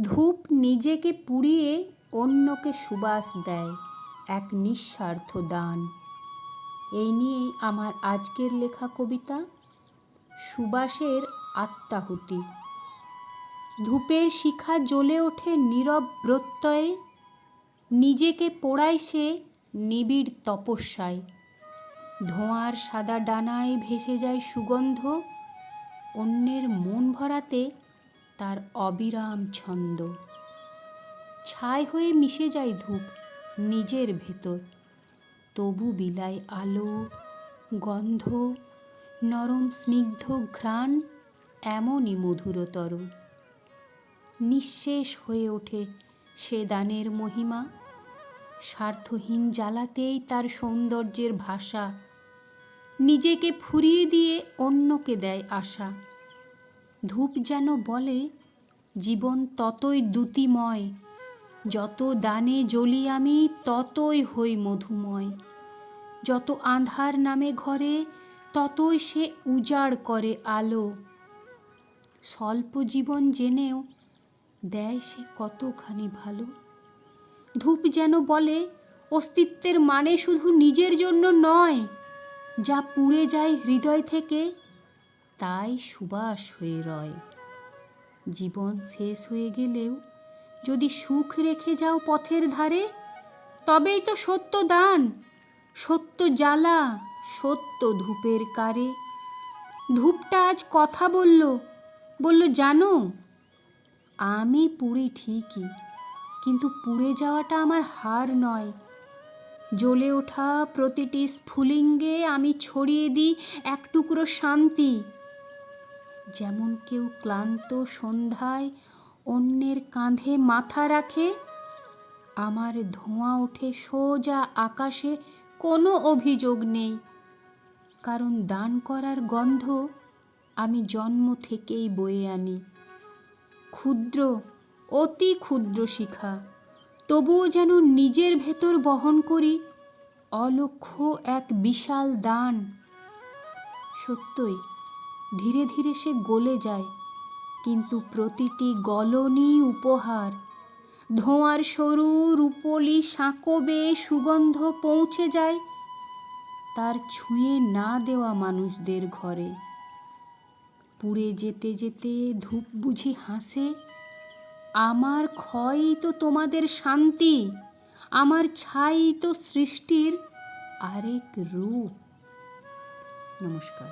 ধূপ নিজেকে পুড়িয়ে অন্যকে সুবাস দেয়, এক নিঃস্বার্থ দান। এই নিয়েই আমার আজকের লেখা কবিতা, সুবাসের আত্মাহুতি। ধূপের শিখা জ্বলে ওঠে নীরব প্রত্যয়ে, নিজেকে পোড়ায় সে নিবিড় তপস্যায়। ধোঁয়ার সাদা ডানায় ভেসে যায় সুগন্ধ, অন্যের মন ভরাতে তার অবিরাম ছন্দ। ছাই হয়ে মিশে যায় ধূপ নিজের ভেতর। তবু বিলায় আলো, গন্ধ, নরম স্নিগ্ধ ঘ্রাণ এমনই মধুরতর। নিঃশেষ হয়ে ওঠে সে দানের মহিমা। স্বার্থহীন জ্বালাতেই তার সৌন্দর্যের ভাষা। নিজেকে ফুরিয়ে দিয়ে অন্যকে দেয় আশা। ধূপ যেন বলে, জীবন ততই দ্যুতিময়, যত দানে জ্বলি আমি ততই হই মধুময়। যত আঁধার নামে ঘরে, ততই সে উজাড় করে আলো। স্বল্প জীবন জেনেও দেয় সে কতখানি ভালো। ধূপ যেন বলে, অস্তিত্বের মানে শুধু নিজের জন্য নয়, যা পুড়ে যায় হৃদয় থেকে তাই সুবাস হয়ে রয়। জীবন শেষ হয়ে গেলেও যদি সুখ রেখে যাও পথের ধারে, তবেই তো সত্য দান, সত্য জ্বালা, সত্য ধূপের কারে। ধূপটা আজ কথা বলল বলল, জানো, আমি পুড়ি ঠিকই, কিন্তু পুড়ে যাওয়াটা আমার হার নয়। জ্বলে ওঠা প্রতিটি স্ফুলিঙ্গে আমি ছড়িয়ে দিই এক টুকরো শান্তি যেমন কেউ ক্লান্ত সন্ধ্যায় অন্যের কাঁধে মাথা রাখে, আমার ধোঁয়া ওঠে সোজা আকাশে, কোনো অভিযোগ নেই। কারণ দান করার গন্ধ আমি জন্ম থেকেই বয়ে আনি। ক্ষুদ্র, অতি ক্ষুদ্র শিখা, তবুও যেন নিজের ভেতর বহন করি, অলক্ষ এক বিশাল দান। সত্যই ধীরে ধীরে সে গলে যায়, কিন্তু প্রতিটি গলনই উপহার। ধোঁয়ার সরু রূপলি সাঁকো বেয়ে সুগন্ধ পৌঁছে যায়, তার ছুঁয়ে না দেওয়া মানুষদের ঘরে। পুড়ে যেতে যেতে ধূপ বুঝি হাসে, আমার ক্ষয়ই তো তোমাদের শান্তি, আমার ছাই তো সৃষ্টির আরেক রূপ। নমস্কার।